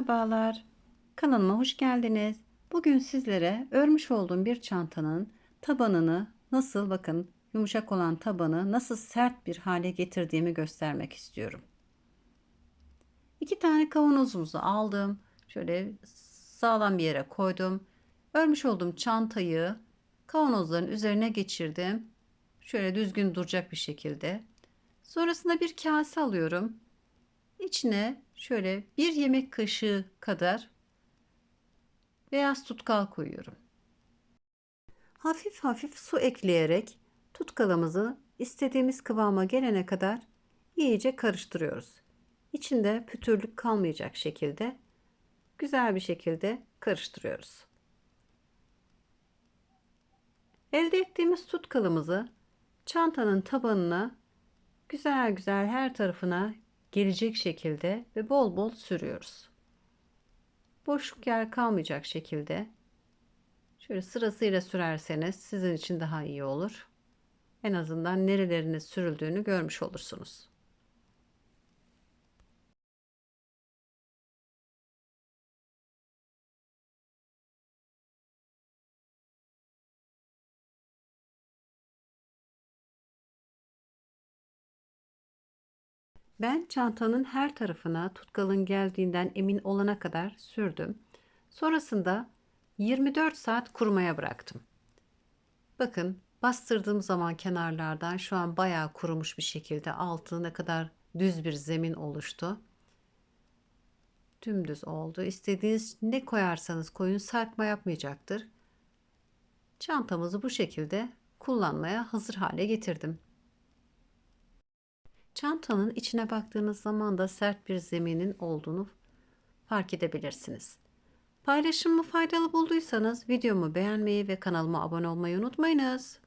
Merhabalar. Kanalıma hoş geldiniz. Bugün sizlere örmüş olduğum bir çantanın tabanını nasıl bakın yumuşak olan tabanı nasıl sert bir hale getirdiğimi göstermek istiyorum. İki tane kavanozumuzu aldım. Şöyle sağlam bir yere koydum. Örmüş olduğum çantayı kavanozların üzerine geçirdim. Şöyle düzgün duracak bir şekilde. Sonrasında bir kase alıyorum. İçine şöyle bir yemek kaşığı kadar beyaz tutkal koyuyorum. Hafif hafif su ekleyerek tutkalımızı istediğimiz kıvama gelene kadar iyice karıştırıyoruz. İçinde pütürlük kalmayacak şekilde güzel bir şekilde karıştırıyoruz. Elde ettiğimiz tutkalımızı çantanın tabanına güzel güzel her tarafına gelecek şekilde ve bol bol sürüyoruz. Boşluk yer kalmayacak şekilde şöyle sırasıyla sürerseniz sizin için daha iyi olur. En azından nerelerine sürüldüğünü görmüş olursunuz. Ben çantanın her tarafına tutkalın geldiğinden emin olana kadar sürdüm. Sonrasında 24 saat kurumaya bıraktım. Bakın bastırdığım zaman kenarlardan şu an bayağı kurumuş bir şekilde altı ne kadar düz bir zemin oluştu. Dümdüz oldu. İstediğiniz ne koyarsanız koyun sarkma yapmayacaktır. Çantamızı bu şekilde kullanmaya hazır hale getirdim. Çantanın içine baktığınız zaman da sert bir zeminin olduğunu fark edebilirsiniz. Paylaşımımı faydalı bulduysanız videomu beğenmeyi ve kanalıma abone olmayı unutmayınız.